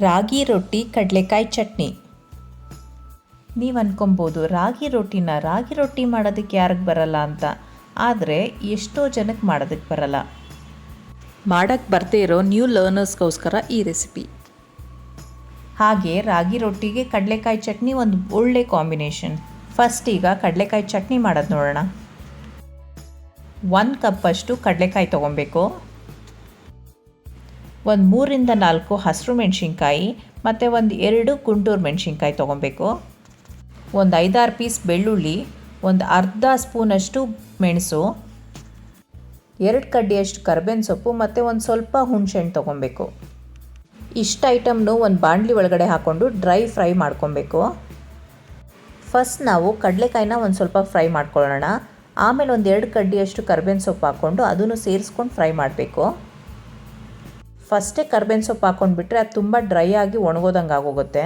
ರಾಗಿ ರೊಟ್ಟಿ ಕಡಲೆಕಾಯಿ ಚಟ್ನಿ. ನೀವು ಅನ್ಕೊಬೋದು ರಾಗಿ ರೊಟ್ಟಿನ ರಾಗಿ ರೊಟ್ಟಿ ಮಾಡೋದಕ್ಕೆ ಯಾರಿಗೆ ಬರಲ್ಲ ಅಂತ. ಆದರೆ ಎಷ್ಟೋ ಜನಕ್ಕೆ ಮಾಡೋದಕ್ಕೆ ಬರಲ್ಲ. ಮಾಡೋಕ್ಕೆ ಬರ್ದೇ ಇರೋ ನ್ಯೂ ಲರ್ನರ್ಸ್ಗೋಸ್ಕರ ಈ ರೆಸಿಪಿ ಹಾಗೆ ರಾಗಿ ರೊಟ್ಟಿಗೆ ಕಡಲೆಕಾಯಿ ಚಟ್ನಿ ಒಂದು ಒಳ್ಳೆ ಕಾಂಬಿನೇಷನ್ ಫಸ್ಟ್ ಈಗ ಕಡಲೆಕಾಯಿ ಚಟ್ನಿ ಮಾಡೋದು ನೋಡೋಣ. ಒಂದು ಕಪ್ಪಷ್ಟು ಕಡಲೆಕಾಯಿ ತೊಗೊಬೇಕು. ಒಂದು ಮೂರಿಂದ ನಾಲ್ಕು ಹಸಿರು ಮೆಣಸಿನ್ಕಾಯಿ ಮತ್ತು ಒಂದು ಎರಡು ಗುಂಟೂರು ಮೆಣಸಿನ್ಕಾಯಿ ತೊಗೊಬೇಕು. ಒಂದು ಐದಾರು ಪೀಸ್ ಬೆಳ್ಳುಳ್ಳಿ, ಒಂದು ಅರ್ಧ ಸ್ಪೂನಷ್ಟು ಮೆಣಸು, ಎರಡು ಕಡ್ಡಿಯಷ್ಟು ಕರ್ಬೇವಿನ ಸೊಪ್ಪು ಮತ್ತು ಒಂದು ಸ್ವಲ್ಪ ಹುಣಸೆಹಣ್ಣು ತೊಗೊಬೇಕು. ಇಷ್ಟು ಐಟಮ್ನು ಒಂದು ಬಾಣಲಿ ಒಳಗಡೆ ಹಾಕ್ಕೊಂಡು ಡ್ರೈ ಫ್ರೈ ಮಾಡ್ಕೊಬೇಕು. ಫಸ್ಟ್ ನಾವು ಕಡಲೆಕಾಯಿನ ಒಂದು ಸ್ವಲ್ಪ ಫ್ರೈ ಮಾಡ್ಕೊಳ್ಳೋಣ. ಆಮೇಲೆ ಒಂದು ಎರಡು ಕಡ್ಡಿಯಷ್ಟು ಕರ್ಬೇವಿನ ಸೊಪ್ಪು ಹಾಕ್ಕೊಂಡು ಅದನ್ನು ಸೇರಿಸ್ಕೊಂಡು ಫ್ರೈ ಮಾಡಬೇಕು. ಫಸ್ಟೇ ಕರ್ಬೇವಿನ ಸೊಪ್ಪು ಹಾಕ್ಕೊಂಡ್ಬಿಟ್ರೆ ಅದು ತುಂಬ ಡ್ರೈ ಆಗಿ ಒಣಗೋದಂಗೆ ಆಗೋಗುತ್ತೆ.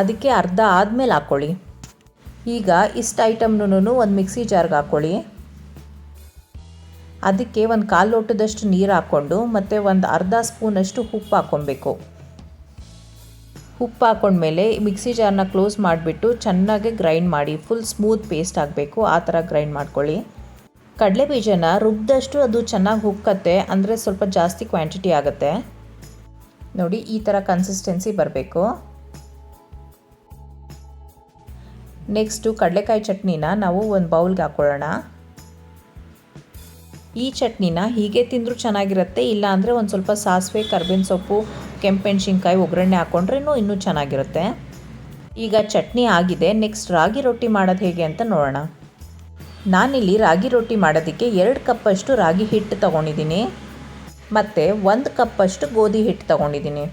ಅದಕ್ಕೆ ಅರ್ಧ ಆದಮೇಲೆ ಹಾಕ್ಕೊಳ್ಳಿ. ಈಗ ಇಷ್ಟು ಐಟಮ್ನೂ ಒಂದು ಮಿಕ್ಸಿ ಜಾರ್ಗೆ ಹಾಕ್ಕೊಳ್ಳಿ. ಅದಕ್ಕೆ ಒಂದು ಕಾಲು ಲೋಟದಷ್ಟು ನೀರು ಹಾಕ್ಕೊಂಡು ಮತ್ತು ಒಂದು ಅರ್ಧ ಸ್ಪೂನಷ್ಟು ಉಪ್ಪು ಹಾಕ್ಕೊಬೇಕು. ಉಪ್ಪು ಹಾಕ್ಕೊಂಡ್ಮೇಲೆ ಮಿಕ್ಸಿ ಜಾರ್ನ ಕ್ಲೋಸ್ ಮಾಡಿಬಿಟ್ಟು ಚೆನ್ನಾಗಿ ಗ್ರೈಂಡ್ ಮಾಡಿ, ಫುಲ್ ಸ್ಮೂತ್ ಪೇಸ್ಟ್ ಆಗಬೇಕು, ಆ ಥರ ಗ್ರೈಂಡ್ ಮಾಡ್ಕೊಳ್ಳಿ. ಕಡಲೆ ಬೀಜನ ರುಬ್ಬಿದಷ್ಟು ಅದು ಚೆನ್ನಾಗಿ ಹುಕ್ಕತ್ತೆ ಅಂದರೆ ಸ್ವಲ್ಪ ಜಾಸ್ತಿ ಕ್ವಾಂಟಿಟಿ ಆಗುತ್ತೆ. ನೋಡಿ, ಈ ಥರ ಕನ್ಸಿಸ್ಟೆನ್ಸಿ ಬರಬೇಕು. ನೆಕ್ಸ್ಟು ಕಡಲೆಕಾಯಿ ಚಟ್ನಿನ ನಾವು ಒಂದು ಬೌಲ್ಗೆ ಹಾಕ್ಕೊಳ್ಳೋಣ ಈ ಚಟ್ನಿನ ಹೀಗೆ ತಿಂದರೂ ಚೆನ್ನಾಗಿರುತ್ತೆ, ಇಲ್ಲ ಅಂದರೆ ಒಂದು ಸ್ವಲ್ಪ ಸಾಸಿವೆ, ಕರ್ಬೇವಿನ ಸೊಪ್ಪು ಕೆಂಪೆಣ್ಸಿನ್ಕಾಯಿ ಒಗ್ಗರಣೆ ಹಾಕ್ಕೊಂಡ್ರೂ ಇನ್ನೂ ಚೆನ್ನಾಗಿರುತ್ತೆ. ಈಗ ಚಟ್ನಿ ಆಗಿದೆ ನೆಕ್ಸ್ಟ್ ರಾಗಿ ರೊಟ್ಟಿ ಮಾಡೋದು ಹೇಗೆ ಅಂತ ನೋಡೋಣ. ನಾನಿಲ್ಲಿ ರಾಗಿ ರೊಟ್ಟಿ ಮಾಡೋದಕ್ಕೆ ಎರಡು ಕಪ್ಪಷ್ಟು ರಾಗಿ ಹಿಟ್ಟು ತೊಗೊಂಡಿದ್ದೀನಿ. ಮತ್ತು ಒಂದು ಕಪ್ಪಷ್ಟು ಗೋಧಿ ಹಿಟ್ಟು ತೊಗೊಂಡಿದ್ದೀನಿ.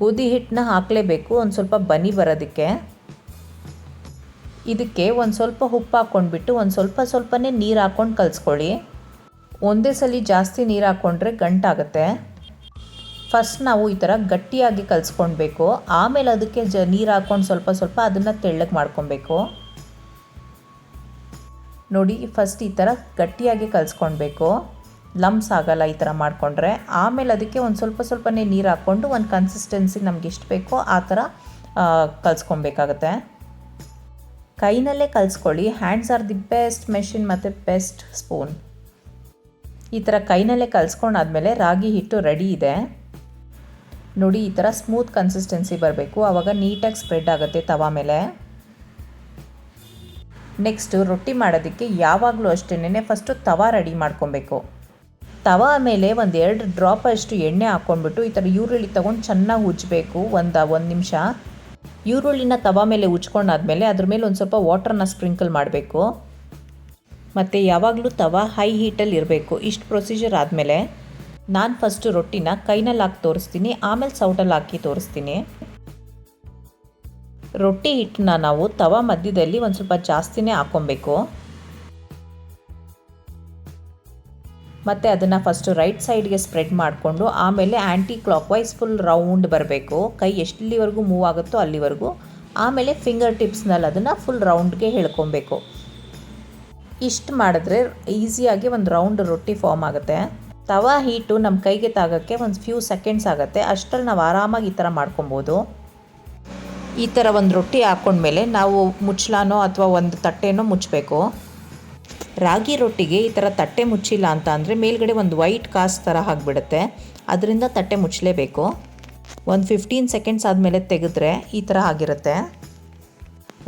ಗೋಧಿ ಹಿಟ್ಟನ್ನ ಹಾಕಲೇಬೇಕು, ಒಂದು ಸ್ವಲ್ಪ ಬನಿ ಬರೋದಕ್ಕೆ. ಇದಕ್ಕೆ ಒಂದು ಸ್ವಲ್ಪ ಉಪ್ಪು ಹಾಕ್ಕೊಂಡ್ಬಿಟ್ಟು ಒಂದು ಸ್ವಲ್ಪ ಸ್ವಲ್ಪನೇ ನೀರು ಹಾಕ್ಕೊಂಡು ಕಲಿಸ್ಕೊಳ್ಳಿ. ಒಂದೇ ಸಲ ಜಾಸ್ತಿ ನೀರು ಹಾಕ್ಕೊಂಡ್ರೆ ಗಂಟಾಗುತ್ತೆ. ಫಸ್ಟ್ ನಾವು ಈ ಥರ ಗಟ್ಟಿಯಾಗಿ ಕಲಿಸ್ಕೊಳ್ಬೇಕು ಆಮೇಲೆ ಅದಕ್ಕೆ ಜ ನೀರು ಹಾಕ್ಕೊಂಡು ಸ್ವಲ್ಪ ಸ್ವಲ್ಪ ಅದನ್ನು ತೆಳ್ಳಗೆ ಮಾಡ್ಕೊಬೇಕು ನೋಡಿ ಫಸ್ಟ್ ಈ ಥರ ಗಟ್ಟಿಯಾಗಿ ಕಲಿಸ್ಕೊಳ್ಬೇಕು ಲಂಬ್ಸ್ ಆಗಲ್ಲ ಈ ಥರ ಮಾಡಿಕೊಂಡ್ರೆ. ಆಮೇಲೆ ಅದಕ್ಕೆ ಒಂದು ಸ್ವಲ್ಪ ಸ್ವಲ್ಪನೇ ನೀರು ಹಾಕ್ಕೊಂಡು ಒಂದು ಕನ್ಸಿಸ್ಟೆನ್ಸಿ ನಮ್ಗೆ ಎಷ್ಟು ಬೇಕೋ ಆ ಥರ ಕಲಿಸ್ಕೊಬೇಕಾಗತ್ತೆ ಕೈನಲ್ಲೇ ಕಲಿಸ್ಕೊಳ್ಳಿ. Hands are the best machine ಮತ್ತು ಬೆಸ್ಟ್ ಸ್ಪೂನ್ ಈ ಥರ ಕೈನಲ್ಲೇ ಕಲಿಸ್ಕೊಂಡಾದ್ಮೇಲೆ ರಾಗಿ ಹಿಟ್ಟು ರೆಡಿ ಇದೆ. ನೋಡಿ, ಈ ಥರ ಸ್ಮೂತ್ ಕನ್ಸಿಸ್ಟೆನ್ಸಿ ಬರಬೇಕು. ಆವಾಗ ನೀಟಾಗಿ ಸ್ಪ್ರೆಡ್ ಆಗುತ್ತೆ ತವಾ ಮೇಲೆ. ನೆಕ್ಸ್ಟು ರೊಟ್ಟಿ ಮಾಡೋದಕ್ಕೆ ಯಾವಾಗಲೂ ಅಷ್ಟೇ ಫಸ್ಟು ತವಾ ರೆಡಿ ಮಾಡ್ಕೊಬೇಕು. ತವಾ ಮೇಲೆ ಒಂದು ಎರಡು ಡ್ರಾಪ್ ಅಷ್ಟು ಎಣ್ಣೆ ಹಾಕ್ಕೊಂಡ್ಬಿಟ್ಟು ಈ ಥರ ಈರುಳ್ಳಿ ತೊಗೊಂಡು ಚೆನ್ನಾಗಿ ಉಜ್ಜಬೇಕು, ಒಂದು ಒಂದು ನಿಮಿಷ. ಈರುಳ್ಳಿನ ತವಾ ಮೇಲೆ ಉಜ್ಕೊಂಡಾದ್ಮೇಲೆ ಅದ್ರ ಮೇಲೆ ಒಂದು ಸ್ವಲ್ಪ ವಾಟರ್ನ ಸ್ಪ್ರಿಂಕಲ್ ಮಾಡಬೇಕು. ಮತ್ತು ಯಾವಾಗಲೂ ತವಾ ಹೈ ಹೀಟಲ್ಲಿ ಇರಬೇಕು, ಇಷ್ಟು ಪ್ರೊಸೀಜರ್ ಆದಮೇಲೆ. ನಾನು ಫಸ್ಟು ರೊಟ್ಟಿನ ಕೈನಲ್ಲಿ ಹಾಕಿ ತೋರಿಸ್ತೀನಿ, ಆಮೇಲೆ ಸೌಟಲ್ಲಿ ಹಾಕಿ ತೋರಿಸ್ತೀನಿ. ರೊಟ್ಟಿ ಹಿಟ್ಟನ್ನ ನಾವು ತವ ಮಧ್ಯದಲ್ಲಿ ಒಂದು ಸ್ವಲ್ಪ ಜಾಸ್ತಿನೇ ಹಾಕ್ಕೊಬೇಕು ಮತ್ತು ಅದನ್ನು ಫಸ್ಟು ರೈಟ್ ಸೈಡ್ಗೆ ಸ್ಪ್ರೆಡ್ ಮಾಡಿಕೊಂಡು ಆಮೇಲೆ anti clock wise full round ಬರಬೇಕು. ಕೈ ಎಷ್ಟಲ್ಲಿವರೆಗೂ ಮೂವ್ ಆಗುತ್ತೋ ಅಲ್ಲಿವರೆಗೂ. ಆಮೇಲೆ ಫಿಂಗರ್ ಟಿಪ್ಸ್ನಲ್ಲಿ ಅದನ್ನು ಫುಲ್ ರೌಂಡ್ಗೆ ಹೇಳ್ಕೊಬೇಕು. ಇಷ್ಟು ಮಾಡಿದ್ರೆ ಈಸಿಯಾಗಿ ಒಂದು ರೌಂಡ್ ರೊಟ್ಟಿ ಫಾರ್ಮ್ ಆಗುತ್ತೆ. ತವಾ ಹೀಟು ನಮ್ಮ ಕೈಗೆ ತಾಗೋಕ್ಕೆ ಒಂದು ಫ್ಯೂ ಸೆಕೆಂಡ್ಸ್ ಆಗುತ್ತೆ. ಅಷ್ಟರಲ್ಲಿ ನಾವು ಆರಾಮಾಗಿ ಈ ಥರ ಮಾಡ್ಕೊಬೋದು. ಈ ಥರ ಒಂದು ರೊಟ್ಟಿ ಹಾಕ್ಕೊಂಡ್ಮೇಲೆ ನಾವು ಮುಚ್ಚಲಾನೋ ಅಥವಾ ಒಂದು ತಟ್ಟೆನೋ ಮುಚ್ಚಬೇಕು ರಾಗಿ ರೊಟ್ಟಿಗೆ ಈ ಥರ ತಟ್ಟೆ ಮುಚ್ಚಿಲ್ಲ ಅಂತ ಅಂದರೆ ಮೇಲ್ಗಡೆ ಒಂದು ವೈಟ್ ಕಾಸ್ ಥರ ಆಗಿಬಿಡುತ್ತೆ. ಅದರಿಂದ ತಟ್ಟೆ ಮುಚ್ಚಲೇಬೇಕು. ಒಂದು ಫಿಫ್ಟೀನ್ ಸೆಕೆಂಡ್ಸ್ ಆದಮೇಲೆ ತೆಗೆದ್ರೆ ಈ ಥರ ಆಗಿರುತ್ತೆ.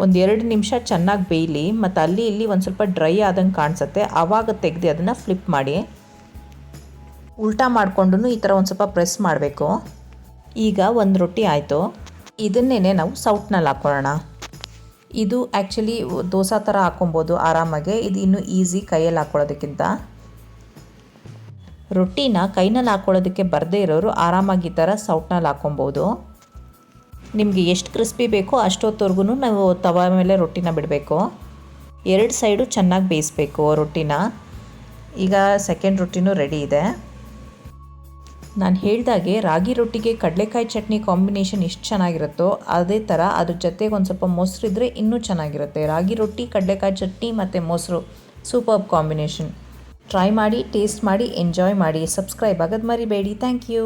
ಒಂದು ಎರಡು ನಿಮಿಷ ಚೆನ್ನಾಗಿ ಬೇಯಲಿ ಮತ್ತು ಅಲ್ಲಿ ಇಲ್ಲಿ ಒಂದು ಸ್ವಲ್ಪ ಡ್ರೈ ಆದಂಗೆ ಕಾಣಿಸುತ್ತೆ. ಆವಾಗ ತೆಗೆದು ಅದನ್ನು ಫ್ಲಿಪ್ ಮಾಡಿ. ಉಲ್ಟಾ ಮಾಡಿಕೊಂಡು ಈ ಥರ ಒಂದು ಸ್ವಲ್ಪ ಪ್ರೆಸ್ ಮಾಡಬೇಕು. ಈಗ ಒಂದು ರೊಟ್ಟಿ ಆಯಿತು. ಇದನ್ನೇ ನಾವು ಸೌಟ್ನಲ್ಲಿ ಹಾಕ್ಕೊಳ್ಳೋಣ ಇದು ಆ್ಯಕ್ಚುಲಿ ದೋಸೆ ಥರ ಹಾಕ್ಕೊಬೋದು ಆರಾಮಾಗೆ. ಇದು ಇನ್ನೂ ಈಸಿ ಕೈಯಲ್ಲಿ ಹಾಕ್ಕೊಳ್ಳೋದಕ್ಕಿಂತ ರೊಟ್ಟಿನ ಕೈನಲ್ಲಿ ಹಾಕ್ಕೊಳ್ಳೋದಕ್ಕೆ ಬರದೇ ಇರೋರು ಆರಾಮಾಗಿ ಈ ಥರ ಸೌಟ್ನಲ್ಲಿ ಹಾಕೊಬೋದು ನಿಮಗೆ ಎಷ್ಟು ಕ್ರಿಸ್ಪಿ ಬೇಕೋ ಅಷ್ಟೊತ್ತವರೆಗೂ ನಾವು ತವ ಮೇಲೆ ರೊಟ್ಟಿನ ಬಿಡಬೇಕು. ಎರಡು ಸೈಡು ಚೆನ್ನಾಗಿ ಬೇಯಿಸ್ಬೇಕು ರೊಟ್ಟಿನ. ಈಗ ಸೆಕೆಂಡ್ ರೊಟ್ಟಿನೂ ರೆಡಿ ಇದೆ. ನಾನು ಹೇಳ್ದಾಗೆ ರಾಗಿ ರೊಟ್ಟಿಗೆ ಕಡಲೆಕಾಯಿ ಚಟ್ನಿ ಕಾಂಬಿನೇಷನ್ ಎಷ್ಟು ಚೆನ್ನಾಗಿರುತ್ತೋ ಅದೇ ಥರ ಅದ್ರ ಜೊತೆಗೆ ಒಂದು ಸ್ವಲ್ಪ ಮೊಸರು ಇದ್ದರೆ ಇನ್ನೂ ಚೆನ್ನಾಗಿರುತ್ತೆ. ರಾಗಿ ರೊಟ್ಟಿ, ಕಡಲೆಕಾಯಿ ಚಟ್ನಿ ಮತ್ತು ಮೊಸರು ಸೂಪರ್ ಕಾಂಬಿನೇಷನ್. ಟ್ರೈ ಮಾಡಿ, ಟೇಸ್ಟ್ ಮಾಡಿ, ಎಂಜಾಯ್ ಮಾಡಿ. ಸಬ್ಸ್ಕ್ರೈಬ್ ಆಗೋದು ಮರಿಬೇಡಿ. Thank you.